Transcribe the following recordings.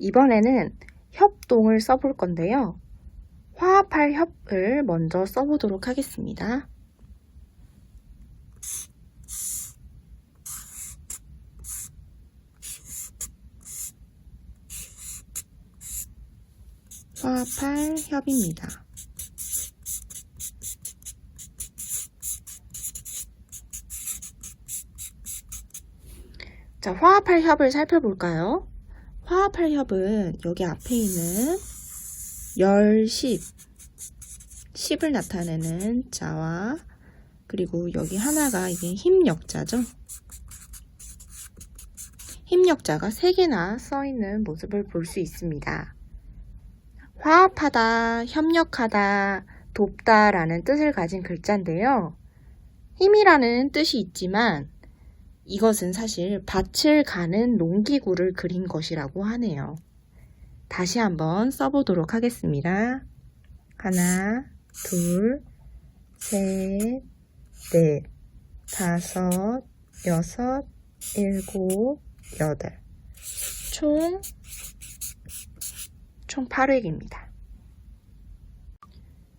이번에는 협동을 써볼 건데요. 화합할 협을 먼저 써보도록 하겠습니다. 화합할 협입니다. 자, 화합할 협을 살펴볼까요? 화합할 협은 여기 앞에 있는 열, 십, 10을 나타내는 자와 그리고 여기 하나가 이게 힘력자죠. 힘력자가 3개나 써있는 모습을 볼 수 있습니다. 화합하다, 협력하다, 돕다 라는 뜻을 가진 글자인데요. 힘이라는 뜻이 있지만 이것은 사실 밭을 가는 농기구를 그린 것이라고 하네요. 다시 한번 써보도록 하겠습니다. 하나, 둘, 셋, 넷, 다섯, 여섯, 일곱, 여덟. 총, 총 8획입니다.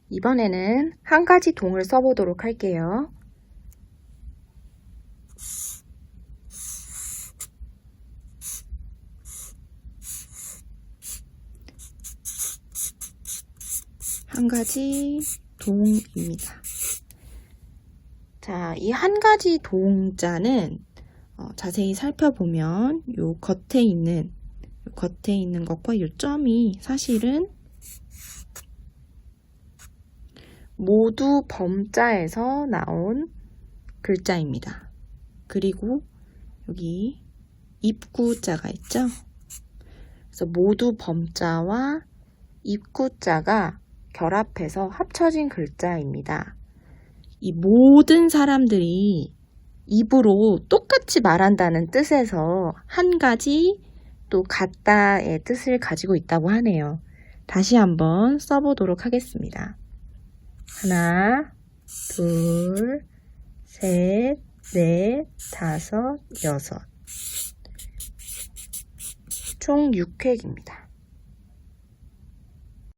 이번에는 한 가지 동을 써보도록 할게요. 한 가지 동입니다. 자, 이 한 가지 동자는 어, 자세히 살펴보면 요 겉에 있는 요 겉에 있는 것과 요 점이 사실은 모두 범자에서 나온 글자입니다. 그리고 여기 입구자가 있죠? 그래서 모두 범자와 입구자가 결합해서 합쳐진 글자입니다. 이 모든 사람들이 입으로 똑같이 말한다는 뜻에서 한 가지 또 같다의 뜻을 가지고 있다고 하네요. 다시 한번 써보도록 하겠습니다. 하나, 둘, 셋, 넷, 다섯, 여섯. 총 6획입니다.